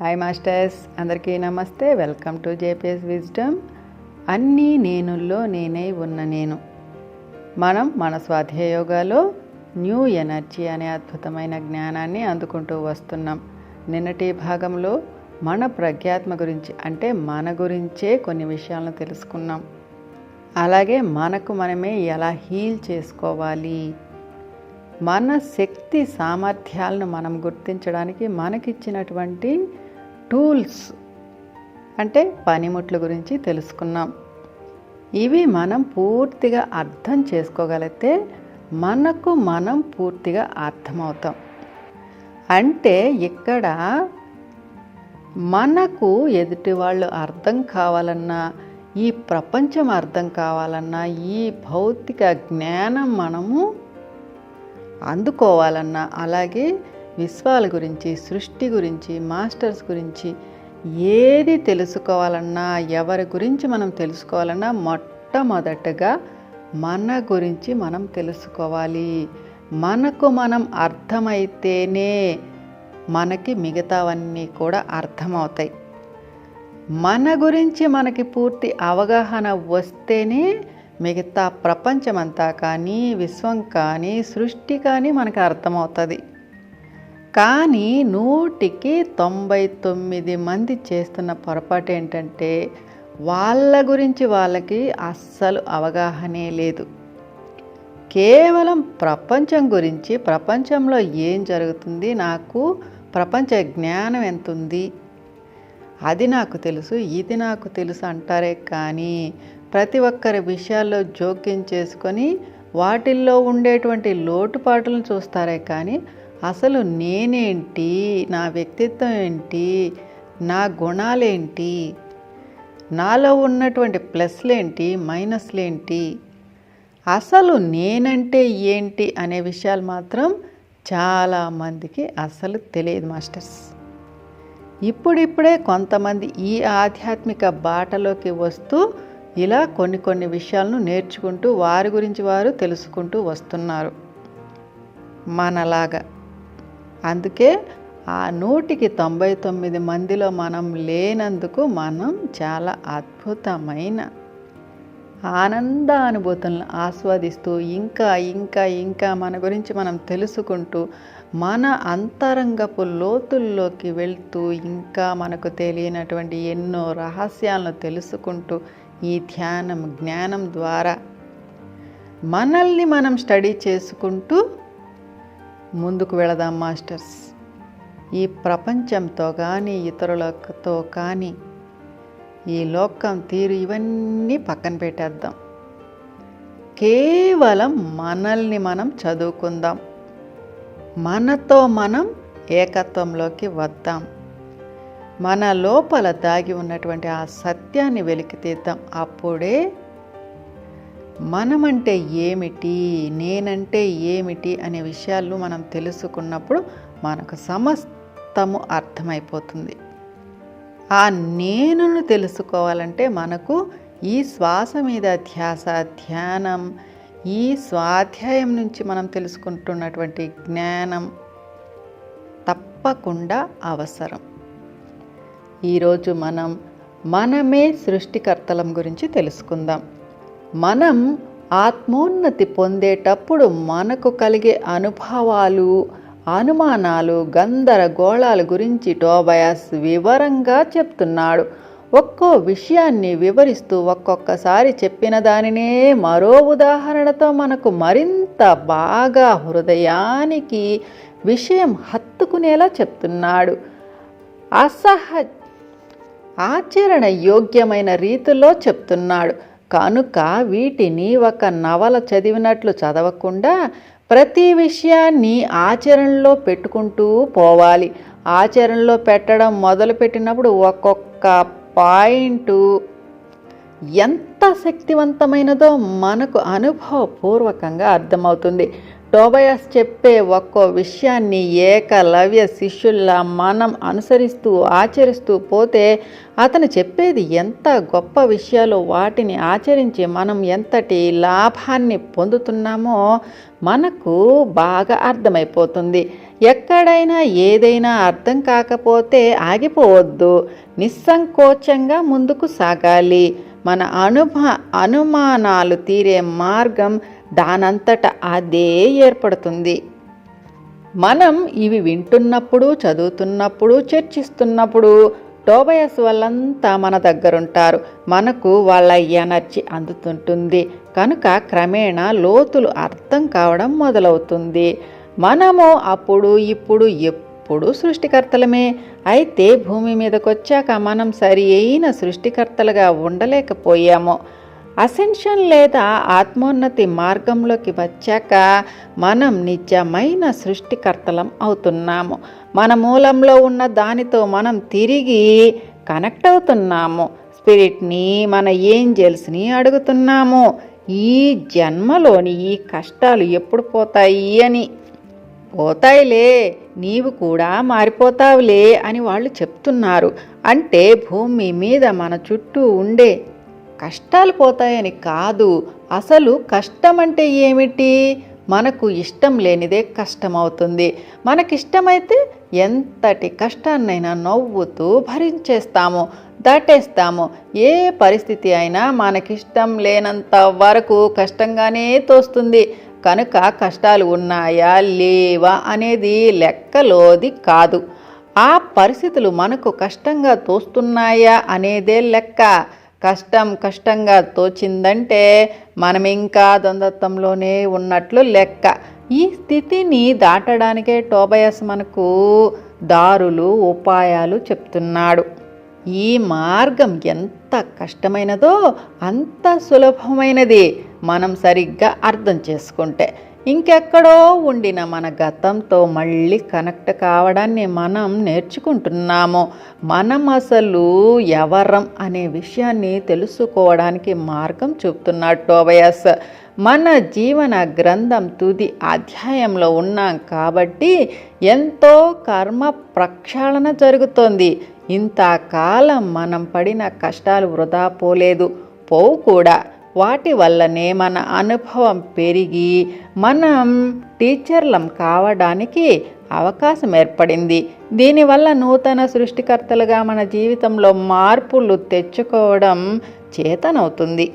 Hi masters అందరికీ నమస్తే. Welcome to JPS wisdom అన్నీ నేనుల్లో నేనై ఉన్న నేను. మనం మన స్వాధ్యయోగాలో న్యూ ఎనర్జీ అనే అద్భుతమైన జ్ఞానాన్ని అందుకుంటూ వస్తున్నాం. నిన్నటి భాగంలో మన ప్రజ్ఞాత్మ గురించి అంటే మన గురించే కొన్ని విషయాలను తెలుసుకున్నాం. అలాగే మనకు మనమే ఎలా హీల్ చేసుకోవాలి? మన శక్తి సామర్థ్యాలను మనం గుర్తించడానికి మనకిచ్చినటువంటి టూల్స్ అంటే పనిముట్ల గురించి తెలుసుకున్నాం. ఇవి మనం పూర్తిగా అర్థం చేసుకోగలిగితే మనకు మనం పూర్తిగా అర్థమవుతాం. అంటే ఇక్కడ మనకు ఎదుటి వాళ్ళు అర్థం కావాలన్నా ఈ ప్రపంచం అర్థం కావాలన్నా ఈ భౌతిక జ్ఞానం మనము అందుకోవాలన్నా అలాగే విశ్వాల గురించి సృష్టి గురించి మాస్టర్స్ గురించి ఏది తెలుసుకోవాలన్నా ఎవరి గురించి మనం తెలుసుకోవాలన్నా మొట్టమొదటగా మన గురించి మనం తెలుసుకోవాలి. మనకు మనం అర్థమైతేనే మనకి మిగతావన్నీ కూడా అర్థమవుతాయి. మన గురించి మనకి పూర్తి అవగాహన వస్తేనే మిగతా ప్రపంచమంతా కానీ విశ్వం కానీ సృష్టి కానీ మనకు అర్థమవుతుంది. కానీ నూటికి తొంభై తొమ్మిది మంది చేస్తున్న పొరపాటు ఏంటంటే వాళ్ళ గురించి వాళ్ళకి అస్సలు అవగాహనే లేదు. కేవలం ప్రపంచం గురించి ప్రపంచంలో ఏం జరుగుతుంది నాకు ప్రపంచ జ్ఞానం ఎంత ఉంది అది నాకు తెలుసు ఇది నాకు తెలుసు అంటారే కానీ ప్రతి ఒక్కరి విషయాల్లో జోక్యం చేసుకొని వాటిల్లో ఉండేటువంటి లోటుపాట్లను చూస్తారే కానీ అసలు నేనేంటి? నా వ్యక్తిత్వం ఏంటి? నా గుణాలేంటి? నాలో ఉన్నటువంటి ప్లస్లేంటి? మైనస్లేంటి? అసలు నేనంటే ఏంటి అనే విషయాలు మాత్రం చాలామందికి అసలు తెలియదు మాస్టర్స్. ఇప్పుడిప్పుడే కొంతమంది ఈ ఆధ్యాత్మిక బాటలోకి వస్తూ ఇలా కొన్ని కొన్ని విషయాలను నేర్చుకుంటూ వారి గురించి వారు తెలుసుకుంటూ వస్తున్నారు. మనలాగా. అందుకే ఆ నూటికి తొంభై తొమ్మిది మందిలో మనం లేనందుకు మనం చాలా అద్భుతమైన ఆనంద అనుభూతులను ఆస్వాదిస్తూ ఇంకా ఇంకా ఇంకా మన గురించి మనం తెలుసుకుంటూ మన అంతరంగపు లోతుల్లోకి వెళ్తూ ఇంకా మనకు తెలియనటువంటి ఎన్నో రహస్యాలను తెలుసుకుంటూ ఈ ధ్యానం జ్ఞానం ద్వారా మనల్ని మనం స్టడీ చేసుకుంటూ ముందుకు వెళదాం మాస్టర్స్. ఈ ప్రపంచంతో కానీ ఇతరులతో కానీ ఈ లోకం తీరు ఇవన్నీ పక్కన పెట్టేద్దాం. కేవలం మనల్ని మనం చదువుకుందాం. మనతో మనం ఏకత్వంలోకి వద్దాం. మన లోపల దాగి ఉన్నటువంటి ఆ సత్యాన్ని వెలికి తీద్దాం అప్పుడే మనమంటే ఏమిటి నేనంటే ఏమిటి అనే విషయాలు మనం తెలుసుకున్నప్పుడు మనకు సమస్తము అర్థమైపోతుంది. ఆ నేనును తెలుసుకోవాలంటే మనకు ఈ శ్వాస మీద ధ్యాస ధ్యానం ఈ స్వాధ్యాయం నుంచి మనం తెలుసుకుంటున్నటువంటి జ్ఞానం తప్పకుండా అవసరం. ఈరోజు మనం మనమే సృష్టికర్తలం గురించి తెలుసుకుందాం. మనం ఆత్మోన్నతి పొందేటప్పుడు మనకు కలిగే అనుభవాలు అనుమానాలు గందరగోళాల గురించి టోబయాస్ వివరంగా చెప్తున్నాడు. ఒక్కో విషయాన్ని వివరిస్తూ ఒక్కొక్కసారి చెప్పిన దానినే మరో ఉదాహరణతో మనకు మరింత బాగా హృదయానికి విషయం హత్తుకునేలా చెప్తున్నాడు. అసహ ఆచరణ యోగ్యమైన రీతిలో చెప్తున్నాడు. కనుక వీటిని ఒక నవల చదివినట్లు చదవకుండా ప్రతి విషయాన్ని ఆచరణలో పెట్టుకుంటూ పోవాలి. ఆచరణలో పెట్టడం మొదలుపెట్టినప్పుడు ఒక్కొక్క పాయింటు ఎంత శక్తివంతమైనదో మనకు అనుభవపూర్వకంగా అర్థమవుతుంది. టోబయాస్ చెప్పే ఒక్కో విషయాన్ని ఏకలవ్య శిష్యుల్లా మనం అనుసరిస్తూ ఆచరిస్తూ పోతే అతను చెప్పేది ఎంత గొప్ప విషయాలు వాటిని ఆచరించి మనం ఎంతటి లాభాన్ని పొందుతున్నామో మనకు బాగా అర్థమైపోతుంది. ఎక్కడైనా ఏదైనా అర్థం కాకపోతే ఆగిపోవద్దు. నిస్సంకోచంగా ముందుకు సాగాలి. మన అనుభ అనుమానాలు తీరే మార్గం దానంతట అదే ఏర్పడుతుంది. మనం ఇవి వింటున్నప్పుడు చదువుతున్నప్పుడు చర్చిస్తున్నప్పుడు టోబయస్ వాళ్ళంతా మన దగ్గరుంటారు. మనకు వాళ్ళ ఎనర్జీ అందుతుంటుంది. కనుక క్రమేణా లోతులు అర్థం కావడం మొదలవుతుంది. మనము అప్పుడు ఇప్పుడు ఎప్పుడు సృష్టికర్తలమే. అయితే భూమి మీదకొచ్చాక మనం సరి అయిన సృష్టికర్తలుగా ఉండలేకపోయాము. అసెన్షన్ లేదా ఆత్మోన్నతి మార్గంలోకి వచ్చాక మనం నిజమైన సృష్టికర్తలం అవుతున్నాము. మన మూలంలో ఉన్న దానితో మనం తిరిగి కనెక్ట్ అవుతున్నాము. స్పిరిట్ని మన ఏంజల్స్ని అడుగుతున్నాము. ఈ జన్మలోని ఈ కష్టాలు ఎప్పుడు పోతాయి అని. పోతాయిలే నీవు కూడా మారిపోతావులే అని వాళ్ళు చెప్తున్నారు. అంటే భూమి మీద మన చుట్టూ ఉండే కష్టాలు పోతాయని కాదు. అసలు కష్టం అంటే ఏమిటి? మనకు ఇష్టం లేనిదే కష్టమవుతుంది. మనకిష్టమైతే ఎంతటి కష్టాన్నైనా నవ్వుతూ భరించేస్తాము దాటేస్తాము. ఏ పరిస్థితి అయినా మనకిష్టం లేనంత వరకు కష్టంగానే తోస్తుంది. కనుక కష్టాలు ఉన్నాయా? లేవా? అనేది లెక్కలోది కాదు. ఆ పరిస్థితులు మనకు కష్టంగా తోస్తున్నాయా? అనేదే లెక్క. కష్టం కష్టంగా తోచిందంటే మనం ఇంకా ద్వంద్వత్వంలోనే ఉన్నట్లు లెక్క. ఈ స్థితిని దాటడానికే టోబయస్ మనకు దారులు ఉపాయాలు చెప్తున్నాడు. ఈ మార్గం ఎంత కష్టమైనదో అంత సులభమైనది మనం సరిగ్గా అర్థం చేసుకుంటే. ఇంకెక్కడో ఉండిన మన గతంతో మళ్ళీ కనెక్ట్ కావడాన్ని మనం నేర్చుకుంటున్నాము. మనం అసలు ఎవరం అనే విషయాన్ని తెలుసుకోవడానికి మార్గం చూపుతున్నాడు టోబయస్ మన జీవన గ్రంథం తుది అధ్యాయంలో ఉన్నాం కాబట్టి ఎంతో కర్మ ప్రక్షాళన జరుగుతోంది. ఇంతకాలం మనం పడిన కష్టాలు వృధా పోలేదు. పోవు కూడా. వాటి వల్లనే మన అనుభవం పెరిగి మనం టీచర్లం కావడానికి అవకాశం ఏర్పడింది. దీనివల్ల నూతన సృష్టికర్తలుగా మన జీవితంలో మార్పులు తెచ్చుకోవడం చేతనవుతుంది.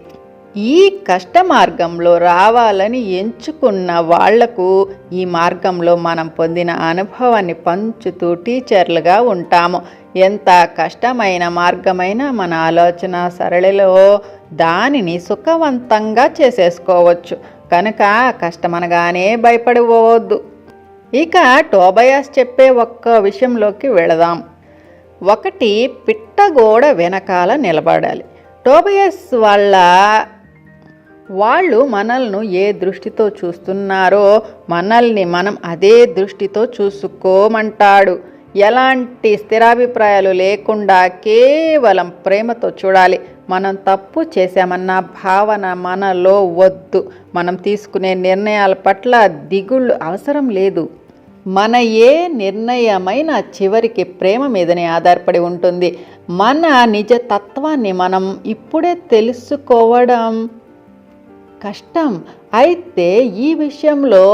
ఈ కష్ట మార్గంలో రావాలని ఎంచుకున్న వాళ్ళకు ఈ మార్గంలో మనం పొందిన అనుభవాన్ని పంచుతూ టీచర్లుగా ఉంటాము. ఎంత కష్టమైన మార్గమైన మన ఆలోచన సరళిలో దానిని సుఖవంతంగా చేసేసుకోవచ్చు. కనుక కష్టమనగానే భయపడిపోవద్దు ఇక టోబయాస్ చెప్పే ఒక్క విషయంలోకి వెళదాం. ఒకటి పిట్టగోడ వెనకాల నిలబడాలి. టోబయాస్ వాళ్ళ వాళ్ళు మనల్ని ఏ దృష్టితో చూస్తున్నారో మనల్ని మనం అదే దృష్టితో చూసుకోమంటాడు. ఎలాంటి స్థిరాభిప్రాయాలు లేకుండా కేవలం ప్రేమతో చూడాలి. మనం తప్పు చేశామన్న భావన మనలో వద్దు. మనం తీసుకునే నిర్ణయాల పట్ల దిగుళ్ళు అవసరం లేదు. మన ఏ నిర్ణయమైన చివరికి ప్రేమ మీదనే ఆధారపడి ఉంటుంది. మన నిజ తత్వాన్ని మనం ఇప్పుడే తెలుసుకోవడం కష్టం. అయితే ఈ విషయంలో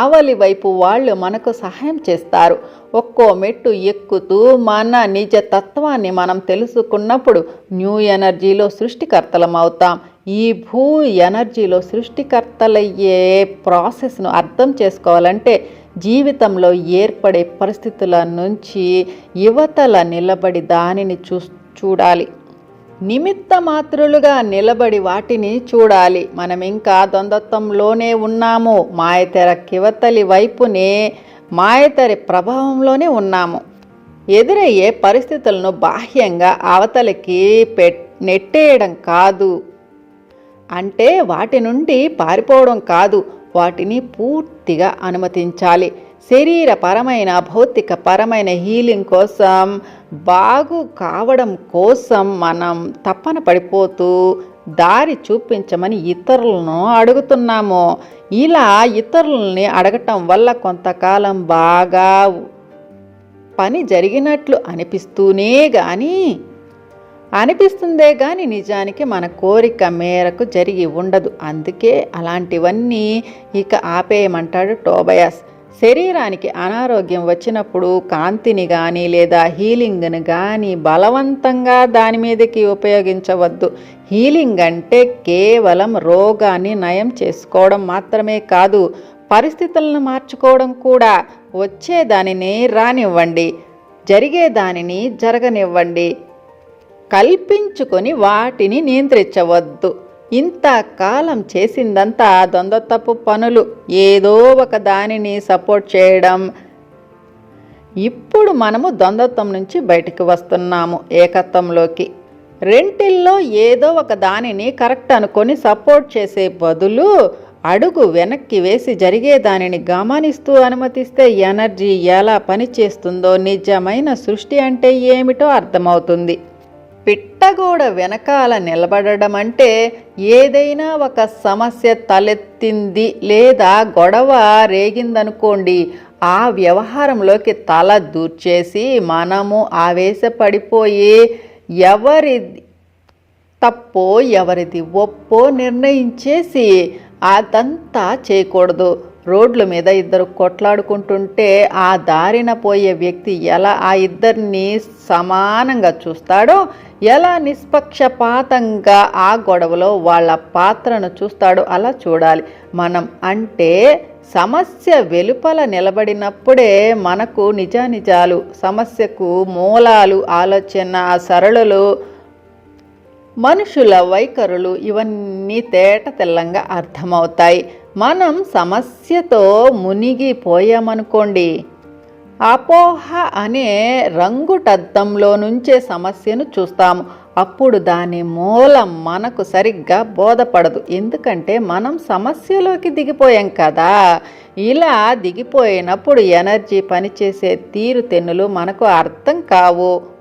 ఆవలి వైపు వాళ్ళు మనకు సహాయం చేస్తారు. ఒక్కో మెట్టు ఎక్కుతూ మన నిజ తత్వాన్ని మనం తెలుసుకున్నప్పుడు న్యూ ఎనర్జీలో సృష్టికర్తలం అవుతాం. ఈ భూ ఎనర్జీలో సృష్టికర్తలయ్యే ప్రాసెస్ను అర్థం చేసుకోవాలంటే జీవితంలో ఏర్పడే పరిస్థితుల నుంచి యువతల నిలబడి దానిని చూ చూడాలి. నిమిత్త మాత్రులుగా నిలబడి వాటిని చూడాలి. మనం ఇంకా ద్వంద్వత్వంలోనే ఉన్నాము. మాయతెర కివతలి వైపునే మాయతరి ప్రభావంలోనే ఉన్నాము. ఎదురయ్యే పరిస్థితులను బాహ్యంగా అవతలికి పె నెట్టేయడం కాదు. అంటే వాటి నుండి పారిపోవడం కాదు. వాటిని పూర్తిగా అనుమతించాలి. శరీరపరమైన భౌతిక పరమైన హీలింగ్ కోసం బాగు కావడం కోసం మనం తప్పన పడిపోతూ దారి చూపించమని ఇతరులను అడుగుతున్నాము. ఇలా ఇతరులని అడగటం వల్ల కొంతకాలం బాగా పని జరిగినట్లు అనిపిస్తూనే కానీ అనిపిస్తుందే కానీ నిజానికి మన కోరిక మేరకు జరిగి ఉండదు. అందుకే అలాంటివన్నీ ఇక ఆపేయమంటాడు టోబయాస్. శరీరానికి అనారోగ్యం వచ్చినప్పుడు కాంతిని కానీ లేదా హీలింగ్ని కానీ బలవంతంగా దాని మీదకి ఉపయోగించవద్దు. హీలింగ్ అంటే కేవలం రోగాన్ని నయం చేసుకోవడం మాత్రమే కాదు పరిస్థితులను మార్చుకోవడం కూడా. వచ్చే దానిని రానివ్వండి జరిగే దానిని జరగనివ్వండి. కల్పించుకొని వాటిని నియంత్రించవద్దు. ఇంతకాలం చేసిందంతా దొందతప్పు పనులు. ఏదో ఒక దానిని సపోర్ట్ చేయడం. ఇప్పుడు మనము ద్వంద్వత్వం నుంచి బయటికి వస్తున్నాము ఏకత్వంలోకి. రెంటిల్లో ఏదో ఒక దానిని కరెక్ట్ అనుకొని సపోర్ట్ చేసే బదులు అడుగు వెనక్కి వేసి జరిగే దానిని గమనిస్తూ అనుమతిస్తే ఎనర్జీ ఎలా పనిచేస్తుందో నిజమైన సృష్టి అంటే ఏమిటో అర్థమవుతుంది. పిట్టగోడ వెనకాల నిలబడడం అంటే ఏదైనా ఒక సమస్య తలెత్తింది లేదా గొడవ రేగిందనుకోండి ఆ వ్యవహారంలోకి తల దూర్చేసి మనము ఆవేశపడిపోయి ఎవరి తప్పో ఎవరిది ఒప్పో నిర్ణయించేసి అదంతా చేయకూడదు. రోడ్ల మీద ఇద్దరు కొట్లాడుకుంటుంటే ఆ దారిన పోయే వ్యక్తి ఎలా ఆ ఇద్దరిని సమానంగా చూస్తాడో ఎలా నిష్పక్షపాతంగా ఆ గొడవలో వాళ్ళ పాత్రను చూస్తాడో అలా చూడాలి. మనం అంటే సమస్య వెలుపల నిలబడినప్పుడే మనకు నిజానిజాలు సమస్యకు మూలాలు ఆలోచన సరళులు మనుషుల వైఖరులు ఇవన్నీ తేట తెల్లంగా అర్థమవుతాయి. మనం సమస్యతో మునిగిపోయామనుకోండి అపోహ అనే రంగుటద్దంలో నుంచే సమస్యను చూస్తాము అప్పుడు దాని మూలం మనకు సరిగ్గా బోధపడదు. ఎందుకంటే మనం సమస్యలోకి దిగిపోయాం కదా. ఇలా దిగిపోయినప్పుడు ఎనర్జీ పనిచేసే తీరు తెన్నులు మనకు అర్థం కావు.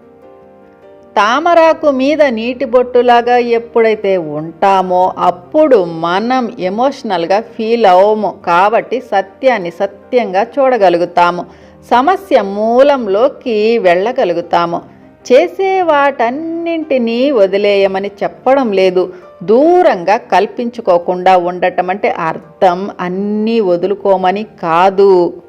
తామరాకు మీద నీటి బొట్టులాగా ఎప్పుడైతే ఉంటామో అప్పుడు మనం ఎమోషనల్గా ఫీల్ అవ్వము. కాబట్టి సత్యాన్ని సత్యంగా చూడగలుగుతాము. సమస్య మూలంలోకి వెళ్ళగలుగుతాము. చేసే వాటన్నింటినీ వదిలేయమని చెప్పడం లేదు. దూరంగా కల్పించుకోకుండా ఉండటం అంటే అర్థం అన్నీ వదులుకోమని కాదు.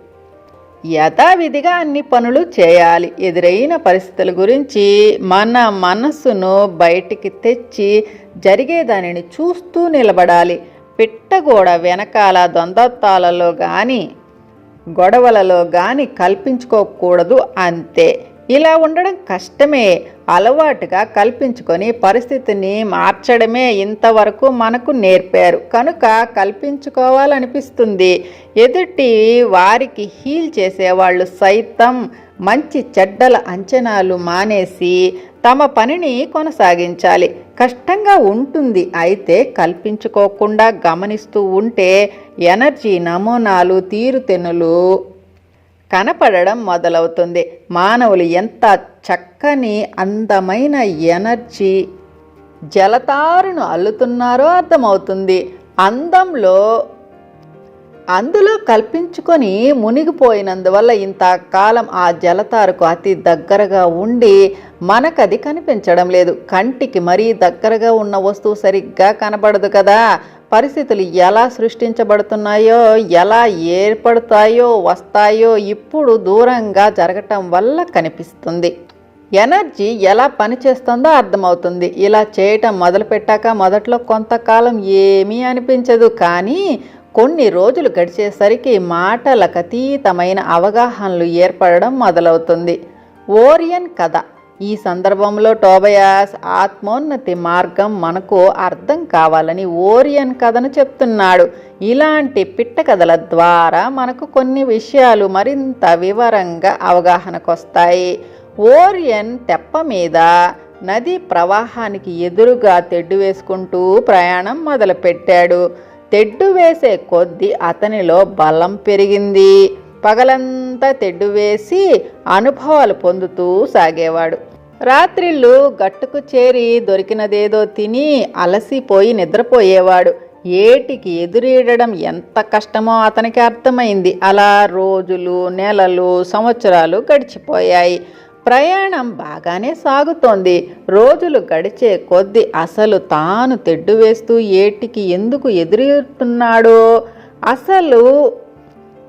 యథావిధిగా అన్ని పనులు చేయాలి. ఎదురైన పరిస్థితుల గురించి మన మనస్సును బయటికి తెచ్చి జరిగే దానిని చూస్తూ నిలబడాలి. పిట్టగోడ వెనకాల ద్వంద్వత్వాలలో కానీ గొడవలలో కానీ కల్పించుకోకూడదు అంతే. ఇలా ఉండడం కష్టమే. అలవాటుగా కల్పించుకొని పరిస్థితిని మార్చడమే ఇంతవరకు మనకు నేర్పారు. కనుక కల్పించుకోవాలనిపిస్తుంది. ఎదుటి వారికి హీల్ చేసేవాళ్ళు సైతం మంచి చెడ్డల అంచనాలు మానేసి తమ పనిని కొనసాగించాలి. కష్టంగా ఉంటుంది. అయితే కల్పించుకోకుండా గమనిస్తూ ఉంటే ఎనర్జీ నమూనాలు తీరుతెన్నులు కనపడడం మొదలవుతుంది. మానవులు ఎంత చక్కని అందమైన ఎనర్జీ జలతారును అల్లుతున్నారో అర్థమవుతుంది. అందంలో అందులో కల్పించుకొని మునిగిపోయినందువల్ల ఇంతకాలం ఆ జలతారకు అతి దగ్గరగా ఉండి మనకది కనిపించడం లేదు. కంటికి మరీ దగ్గరగా ఉన్న వస్తువు సరిగ్గా కనబడదు కదా. పరిస్థితులు ఎలా సృష్టించబడుతున్నాయో ఎలా ఏర్పడతాయో వస్తాయో ఇప్పుడు దూరంగా జరగటం వల్ల కనిపిస్తుంది. ఎనర్జీ ఎలా పనిచేస్తుందో అర్థమవుతుంది. ఇలా చేయటం మొదలుపెట్టాక మొదట్లో కొంతకాలం ఏమీ అనిపించదు కానీ కొన్ని రోజులు గడిచేసరికి మాటలకు అతీతమైన అవగాహనలు ఏర్పడడం మొదలవుతుంది. ఓరియన్ కథ. ఈ సందర్భంలో టోబయాస్ ఆత్మోన్నతి మార్గం మనకు అర్థం కావాలని ఓరియన్ కథను చెప్తున్నాడు. ఇలాంటి పిట్ట కథల ద్వారా మనకు కొన్ని విషయాలు మరింత వివరంగా అవగాహనకు వస్తాయి ఓరియన్ తెప్ప మీద నది ప్రవాహానికి ఎదురుగా తెడ్డు వేసుకుంటూ ప్రయాణం మొదలుపెట్టాడు. తెడ్డు వేసే కొద్దీ అతనిలో బలం పెరిగింది. పగలంతా తెడ్డు వేసి అనుభవాలు పొందుతూ సాగేవాడు. రాత్రిళ్ళు గట్టుకు చేరి దొరికినదేదో తిని అలసిపోయి నిద్రపోయేవాడు. ఏటికి ఎదురీడడం ఎంత కష్టమో అతనికి అర్థమైంది. అలా రోజులు నెలలు సంవత్సరాలు గడిచిపోయాయి. ప్రయాణం బాగానే సాగుతోంది. రోజులు గడిచే కొద్దీ అసలు తాను తెడ్డు వేస్తూ ఏటికి ఎందుకు ఎదురుతున్నాడో? అసలు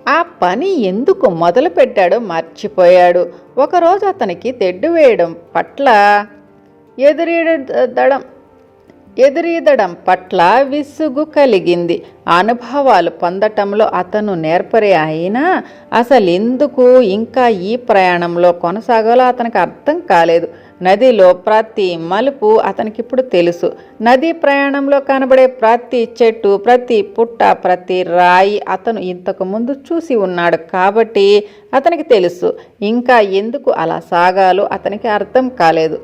ఆ పని ఎందుకు మొదలుపెట్టాడో మర్చిపోయాడు. ఒకరోజు అతనికి తెడ్డు వేయడం పట్ల ఎదురీడడం ఎదురీదడం పట్ల విసుగు కలిగింది. అనుభవాలు పొందటంలో అతను నేర్పరి అయినా అసలు ఎందుకు ఇంకా ఈ ప్రయాణంలో కొనసాగాలో అతనికి అర్థం కాలేదు. నదిలో ప్రతి మలుపు అతనికి ఇప్పుడు తెలుసు. నదీ ప్రయాణంలో కనబడే ప్రతి చెట్టు ప్రతి పుట్ట ప్రతి రాయి అతను ఇంతకు ముందు చూసి ఉన్నాడు కాబట్టి అతనికి తెలుసు. ఇంకా ఎందుకు అలా సాగాలో అతనికి అర్థం కాలేదు.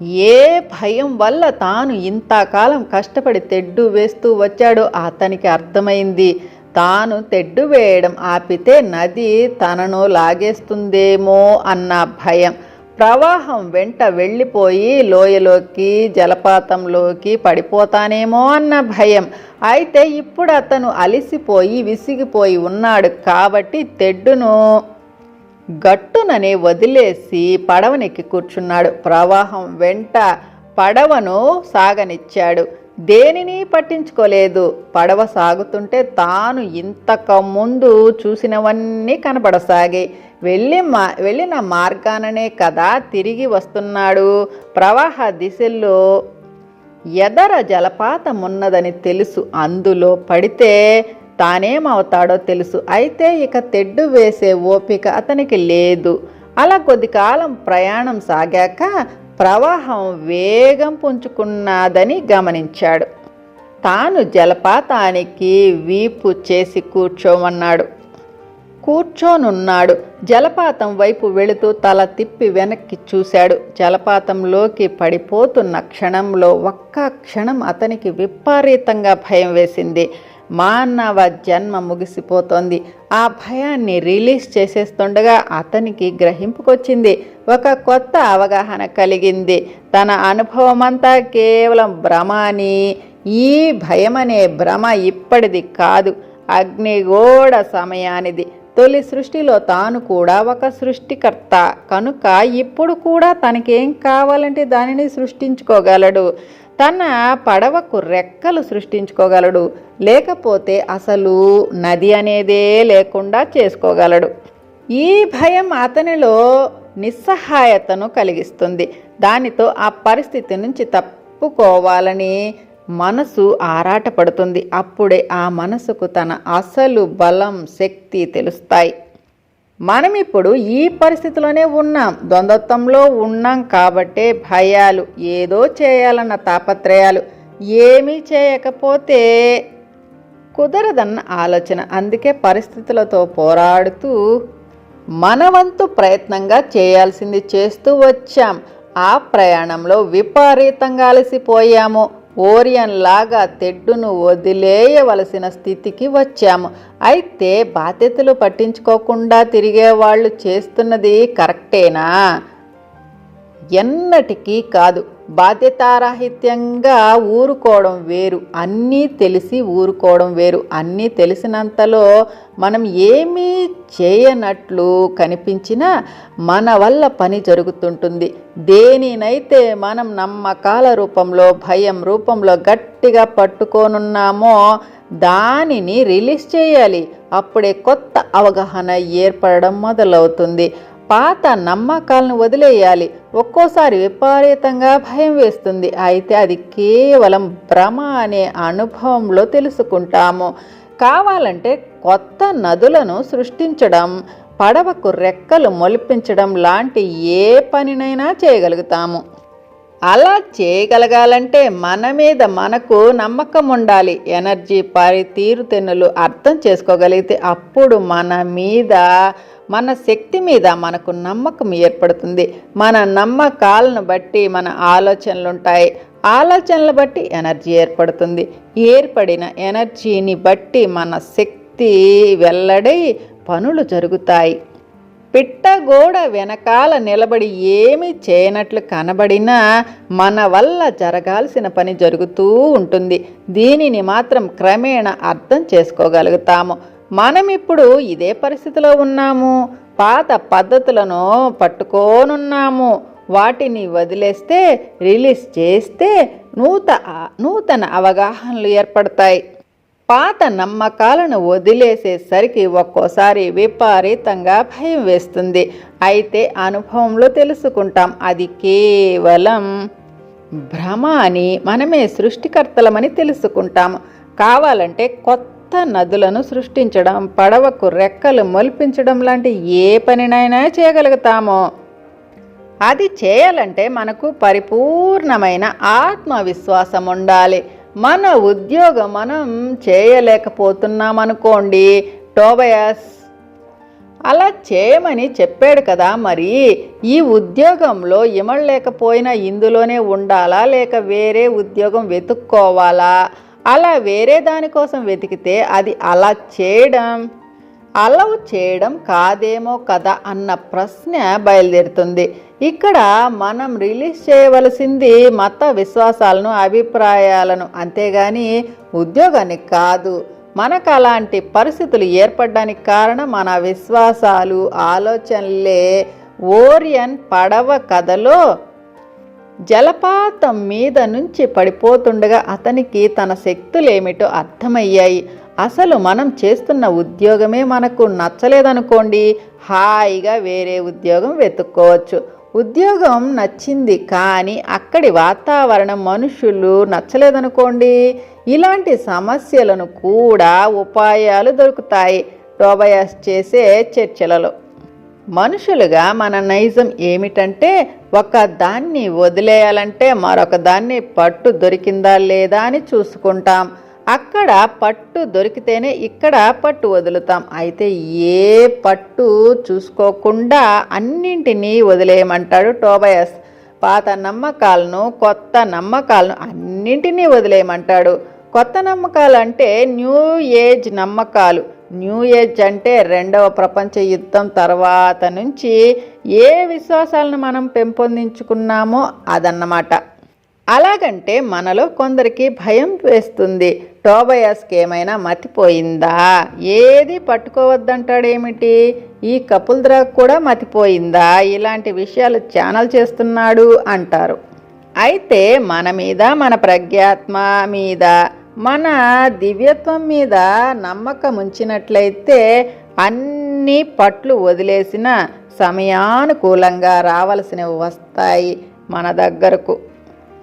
ఏ భయం వల్ల తాను ఇంతకాలం కష్టపడి తెడ్డు వేస్తూ వచ్చాడో అతనికి అర్థమైంది. తాను తెడ్డు వేయడం ఆపితే నది తనను లాగేస్తుందేమో అన్న భయం. ప్రవాహం వెంట వెళ్ళిపోయి లోయలోకి జలపాతంలోకి పడిపోతానేమో అన్న భయం. అయితే ఇప్పుడు అతను అలిసిపోయి విసిగిపోయి ఉన్నాడు కాబట్టి తెడ్డును గట్టునని వదిలేసి పడవనెక్కి కూర్చున్నాడు. ప్రవాహం వెంట పడవను సాగనిచ్చాడు. దేనిని పట్టించుకోలేదు. పడవ సాగుతుంటే తాను ఇంతకు ముందు చూసినవన్నీ కనపడసాగాయి వెళ్ళి మా వెళ్ళిన మార్గాననే కదా తిరిగి వస్తున్నాడు. ప్రవాహ దిశల్లో ఎదర జలపాతం ఉన్నదని తెలుసు. అందులో పడితే తానేమవుతాడో తెలుసు. అయితే ఇక తెడ్డు వేసే ఓపిక అతనికి లేదు. అలా కొద్ది కాలం ప్రయాణం సాగాక ప్రవాహం వేగం పుంజుకున్నదని గమనించాడు. తాను జలపాతానికి వీపు చేసి కూర్చోమన్నాడు. కూర్చోనున్నాడు. జలపాతం వైపు వెళుతూ తల తిప్పి వెనక్కి చూశాడు. జలపాతంలోకి పడిపోతున్న క్షణంలో ఒక్క క్షణం అతనికి విపరీతంగా భయం వేసింది. మానవ జన్మ ముగిసిపోతోంది. ఆ భయాన్ని రిలీజ్ చేసేస్తుండగా అతనికి గ్రహింపుకొచ్చింది. ఒక కొత్త అవగాహన కలిగింది. తన అనుభవమంతా కేవలం భ్రమ అని ఈ భయమనే భ్రమ ఇప్పటిది కాదు. అగ్నిగోడ సమయానిది. తొలి సృష్టిలో తాను కూడా ఒక సృష్టికర్త. కనుక ఇప్పుడు కూడా తనకేం కావాలంటే దానిని సృష్టించుకోగలడు. తన పడవకు రెక్కలు సృష్టించుకోగలడు. లేకపోతే అసలు నది అనేదే లేకుండా చేసుకోగలడు. ఈ భయం అతనిలో నిస్సహాయతను కలిగిస్తుంది. దానితో ఆ పరిస్థితి నుంచి తప్పుకోవాలని మనసు ఆరాటపడుతుంది. అప్పుడే ఆ మనసుకు తన అసలు బలం శక్తి తెలుస్తాయి. మనం ఇప్పుడు ఈ పరిస్థితిలోనే ఉన్నాం. ద్వంద్వత్వంలో ఉన్నాం కాబట్టే భయాలు ఏదో చేయాలన్న తాపత్రయాలు ఏమీ చేయకపోతే కుదరదన్న ఆలోచన. అందుకే పరిస్థితులతో పోరాడుతూ మనవంతు ప్రయత్నంగా చేయాల్సింది చేస్తూ వచ్చాం. ఆ ప్రయాణంలో విపరీతంగా అలసిపోయాము. ఓరియన్ లాగా తెడ్డును వదిలేయవలసిన స్థితికి వచ్చాము. అయితే బాధ్యతలు పట్టించుకోకుండా తిరిగే వాళ్ళు చేస్తున్నది కరెక్టేనా? ఎన్నటికీ కాదు. బాధ్యతారాహిత్యంగా ఊరుకోవడం వేరు. అన్నీ తెలిసి ఊరుకోవడం వేరు. అన్నీ తెలిసినంతలో మనం ఏమీ చేయనట్లు కనిపించినా మన వల్ల పని జరుగుతుంటుంది. దేనినైతే మనం నమ్మకాల రూపంలో భయం రూపంలో గట్టిగా పట్టుకోనున్నామో దానిని రిలీజ్ చేయాలి. అప్పుడే కొత్త అవగాహన ఏర్పడడం మొదలవుతుంది. పాత నమ్మకాలను వదిలేయాలి. ఒక్కోసారి విపరీతంగా భయం వేస్తుంది. అయితే అది కేవలం భ్రమ అనే అనుభవంలో తెలుసుకుంటాము. కావాలంటే కొత్త నదులను సృష్టించడం పడవకు రెక్కలు మొలిపించడం లాంటి ఏ పనినైనా చేయగలుగుతాము. అలా చేయగలగాలంటే మన మీద మనకు నమ్మకం ఉండాలి. ఎనర్జీ పనితీరుతెన్నులు అర్థం చేసుకోగలిగితే అప్పుడు మన మీద మన శక్తి మీద మనకు నమ్మకం ఏర్పడుతుంది. మన నమ్మకాలను బట్టి మన ఆలోచనలు ఉంటాయి ఆలోచనలు బట్టి ఎనర్జీ ఏర్పడుతుంది. ఏర్పడిన ఎనర్జీని బట్టి మన శక్తి వెల్లడై పనులు జరుగుతాయి. పిట్టగోడ వెనకాల నిలబడి ఏమీ చేయనట్లు కనబడినా మన వల్ల జరగాల్సిన పని జరుగుతూ ఉంటుంది. దీనిని మాత్రం క్రమేణా అర్థం చేసుకోగలుగుతాము. మనం ఇప్పుడు ఇదే పరిస్థితిలో ఉన్నాము. పాత పద్ధతులను పట్టుకోనున్నాము. వాటిని వదిలేస్తే రిలీజ్ చేస్తే నూత నూతన అవగాహనలు ఏర్పడతాయి. పాత నమ్మకాలను వదిలేసేసరికి ఒక్కోసారి విపరీతంగా భయం వేస్తుంది. అయితే అనుభవంలో తెలుసుకుంటాం అది కేవలం భ్రమ అని మనమే సృష్టికర్తలమని తెలుసుకుంటాం. కావాలంటే కొత్త కొత్త నదులను సృష్టించడం పడవకు రెక్కలు మొల్పించడం లాంటి ఏ పనినైనా చేయగలుగుతాము. అది చేయాలంటే మనకు పరిపూర్ణమైన ఆత్మవిశ్వాసం ఉండాలి మన ఉద్యోగం మనం చేయలేకపోతున్నామనుకోండి టోబయాస్. అలా చేయమని చెప్పాడు కదా మరి ఈ ఉద్యోగంలో ఇమడలేకపోయినా ఇందులోనే ఉండాలా? లేక వేరే ఉద్యోగం వెతుక్కోవాలా? అలా వేరే దానికోసం వెతికితే అది అలా చేయడం అలవ్ చేయడం కాదేమో కదా అన్న ప్రశ్న బయలుదేరుతుంది. ఇక్కడ మనం రిలీజ్ చేయవలసింది మత విశ్వాసాలను అభిప్రాయాలను అంతేగాని ఉద్యోగాన్ని కాదు. మనకు అలాంటి పరిస్థితులు ఏర్పడడానికి కారణం మన విశ్వాసాలు ఆలోచనలే. ఓరియన్ పడవ కథలో జలపాతం మీద నుంచి పడిపోతుండగా అతనికి తన శక్తులేమిటో అర్థమయ్యాయి. అసలు మనం చేస్తున్న ఉద్యోగమే మనకు నచ్చలేదనుకోండి. హాయిగా వేరే ఉద్యోగం వెతుక్కోవచ్చు. ఉద్యోగం నచ్చింది కానీ అక్కడి వాతావరణం మనుషులు నచ్చలేదనుకోండి. ఇలాంటి సమస్యలను కూడా ఉపాయాలు దొరుకుతాయి. టోబయాస్ చేసే చర్చలలో మనుషులుగా మన నైజం ఏమిటంటే ఒక దాన్ని వదిలేయాలంటే మరొక దాన్ని పట్టు దొరికిందా లేదా అని చూసుకుంటాం. అక్కడ పట్టు దొరికితేనే ఇక్కడ పట్టు వదులుతాం. అయితే ఏ పట్టు చూసుకోకుండా అన్నింటినీ వదిలేయమంటాడు టోబయస్. పాత నమ్మకాలను కొత్త నమ్మకాలను అన్నింటినీ వదిలేయమంటాడు. కొత్త నమ్మకాలు అంటే న్యూ ఏజ్ నమ్మకాలు. న్యూ ఏజ్ అంటే రెండవ ప్రపంచ యుద్ధం తర్వాత నుంచి ఏ విశ్వాసాలను మనం పెంపొందించుకున్నామో అదన్నమాట. అలాగంటే మనలో కొందరికి భయం వేస్తుంది. టోబయాస్కి ఏమైనా మతిపోయిందా? ఏది పట్టుకోవద్దంటాడేమిటి? ఈ కపుల్ ద్రాగ్ కూడా మతిపోయిందా? ఇలాంటి విషయాలు ఛానల్ చేస్తున్నాడు అంటారు. అయితే మన మీద మన ప్రజ్ఞాత్మ మీద మన దివ్యత్వం మీద నమ్మకం ఉంచినట్లయితే అన్ని పట్లు వదిలేసిన సమయానుకూలంగా రావలసినవి వస్తాయి మన దగ్గరకు.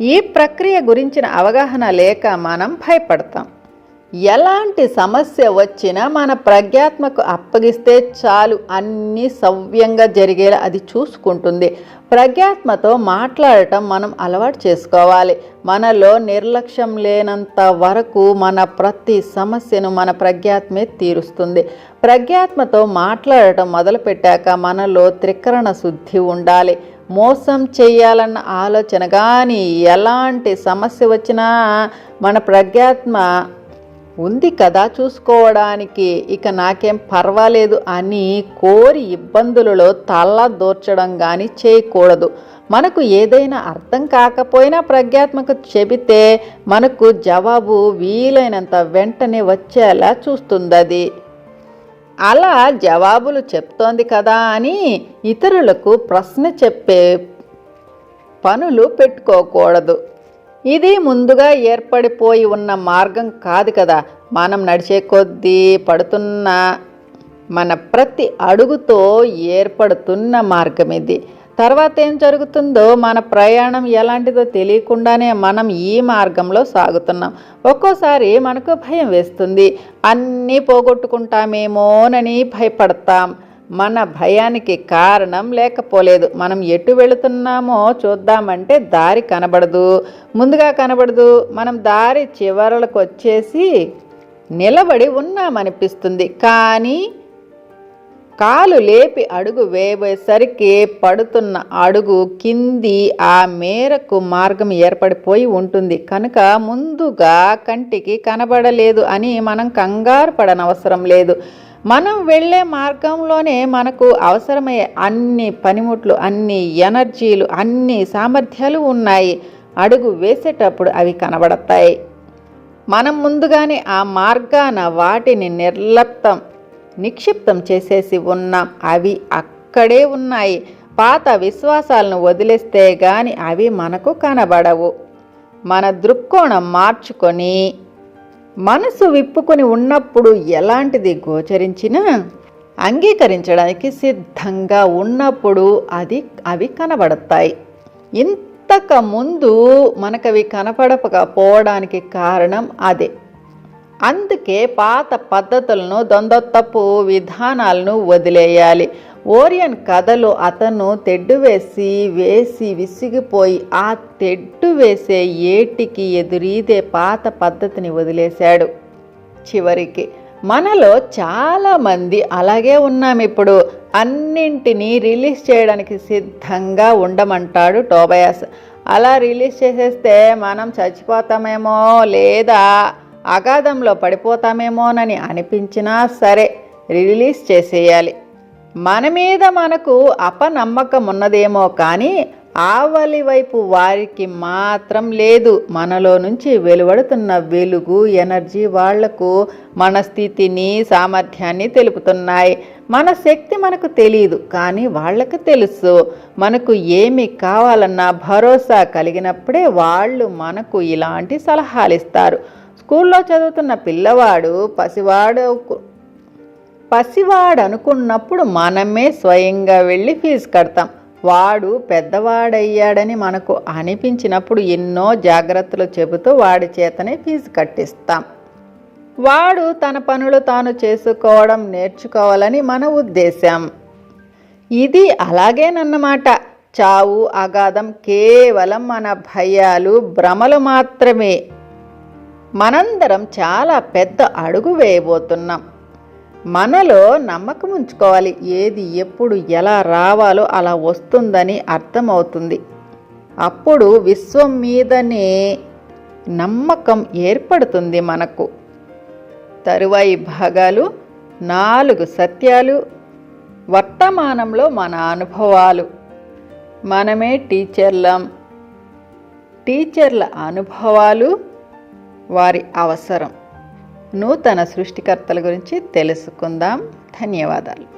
ఈ ప్రక్రియ గురించిన అవగాహన లేక మనం భయపడతాం. ఎలాంటి సమస్య వచ్చినా మన ప్రజ్ఞాత్మకు అప్పగిస్తే చాలు. అన్నీ సవ్యంగా జరిగేలా అది చూసుకుంటుంది. ప్రజ్ఞాత్మతో మాట్లాడటం మనం అలవాటు చేసుకోవాలి. మనలో నిర్లక్ష్యం లేనంత వరకు మన ప్రతి సమస్యను మన ప్రజ్ఞాత్మే తీరుస్తుంది. ప్రజ్ఞాత్మతో మాట్లాడటం మొదలుపెట్టాక మనలో త్రికరణ శుద్ధి ఉండాలి. మోసం చేయాలన్న ఆలోచన కానీ ఎలాంటి సమస్య వచ్చినా మన ప్రజ్ఞాత్మ ఉంది కదా చూసుకోవడానికి. ఇక నాకేం పర్వాలేదు అని కోరి ఇబ్బందులలో తల దోర్చడం కానీ చేయకూడదు. మనకు ఏదైనా అర్థం కాకపోయినా ప్రజ్ఞాత్మక చెబితే మనకు జవాబు వీలైనంత వెంటనే వచ్చేలా చూస్తుంది అది అలా జవాబులు చెప్తోంది కదా అని ఇతరులకు ప్రశ్న చెప్పే పనులు పెట్టుకోకూడదు. ఇది ముందుగా ఏర్పడిపోయి ఉన్న మార్గం కాదు కదా. మనం నడిచే కొద్దీ పడుతున్న మన ప్రతి అడుగుతో ఏర్పడుతున్న మార్గం ఇది. తర్వాత ఏం జరుగుతుందో మన ప్రయాణం ఎలాంటిదో తెలియకుండానే మనం ఈ మార్గంలో సాగుతున్నాం. ఒక్కోసారి మనకు భయం వేస్తుంది. అన్నీ పోగొట్టుకుంటామేమోనని భయపడతాం. మన భయానికి కారణం లేకపోలేదు. మనం ఎటు వెళుతున్నామో చూద్దామంటే దారి కనబడదు. ముందుగా కనబడదు. మనం దారి చివరలకు వచ్చేసి నిలబడి ఉన్నామనిపిస్తుంది. కానీ కాలు లేపి అడుగు వేసేసరికి పడుతున్న అడుగు కింది ఆ మేరకు మార్గం ఏర్పడిపోయి ఉంటుంది. కనుక ముందుగా కంటికి కనబడలేదు అని మనం కంగారు పడనవసరం లేదు. మనం వెళ్ళే మార్గంలోనే మనకు అవసరమయ్యే అన్ని పనిముట్లు అన్ని ఎనర్జీలు అన్ని సామర్థ్యాలు ఉన్నాయి. అడుగు వేసేటప్పుడు అవి కనబడతాయి. మనం ముందుగానే ఆ మార్గాన వాటిని నిర్లప్తం నిక్షిప్తం చేసేసి ఉన్నాం. అవి అక్కడే ఉన్నాయి. పాత విశ్వాసాలను వదిలేస్తే గాని అవి మనకు కనబడవు. మన దృక్కోణం మార్చుకొని మనసు విప్పుకొని ఉన్నప్పుడు ఎలాంటిది గోచరించినా అంగీకరించడానికి సిద్ధంగా ఉన్నప్పుడు అది అవి కనబడతాయి. ఇంతకు ముందు మనకవి కనపడకపోవడానికి కారణం అదే. అందుకే పాత పద్ధతులను దొందొత్తపు విధానాలను వదిలేయాలి. ఓరియన్ కథలో అతను తెడ్డు వేసి వేసి విసిగిపోయి ఆ తెడ్డు వేసే ఏటికి ఎదురీదే పాత పద్ధతిని వదిలేశాడు. చివరికి మనలో చాలామంది అలాగే ఉన్నాం ఇప్పుడు అన్నింటినీ రిలీజ్ చేయడానికి సిద్ధంగా ఉండమంటాడు టోబయాస్. అలా రిలీజ్ చేసేస్తే మనం చచ్చిపోతామేమో లేదా అగాధంలో పడిపోతామేమోనని అనిపించినా సరే రిలీజ్ చేసేయాలి. మన మీద మనకు అపనమ్మకం ఉన్నదేమో కానీ ఆవలి వైపు వారికి మాత్రం లేదు. మనలో నుంచి వెలువడుతున్న వెలుగు ఎనర్జీ వాళ్ళకు మన స్థితిని సామర్థ్యాన్ని తెలుపుతున్నాయి. మన శక్తి మనకు తెలియదు కానీ వాళ్ళకి తెలుసు. మనకు ఏమి కావాలన్నా భరోసా కలిగినప్పుడే వాళ్ళు మనకు ఇలాంటి సలహాలు ఇస్తారు స్కూల్లో చదువుతున్న పిల్లవాడు పసివాడు పసివాడు అనుకున్నప్పుడు మనమే స్వయంగా వెళ్ళి ఫీజు కడతాం. వాడు పెద్దవాడయ్యాడని మనకు అనిపించినప్పుడు ఎన్నో జాగ్రత్తలు చెబుతూ వాడి చేతనే ఫీజు కట్టిస్తాం. వాడు తన పనులు తాను చేసుకోవడం నేర్చుకోవాలని మన ఉద్దేశం ఇది అలాగేనన్నమాట. చావు అగాధం కేవలం మన భయాలు భ్రమలు మాత్రమే. మనందరం చాలా పెద్ద అడుగు వేయబోతున్నాం. మనలో నమ్మకం ఉంచుకోవాలి. ఏది ఎప్పుడు ఎలా రావాలో అలా వస్తుందని అర్థమవుతుంది. అప్పుడు విశ్వం మీదనే నమ్మకం ఏర్పడుతుంది మనకు. తరువాయి భాగాలు నాలుగు సత్యాలు వర్తమానంలో మన అనుభవాలు. మనమే టీచర్లం. టీచర్ల అనుభవాలు వారి అవసరం. నూతన సృష్టికర్తల గురించి తెలుసుకుందాం. ధన్యవాదాలు.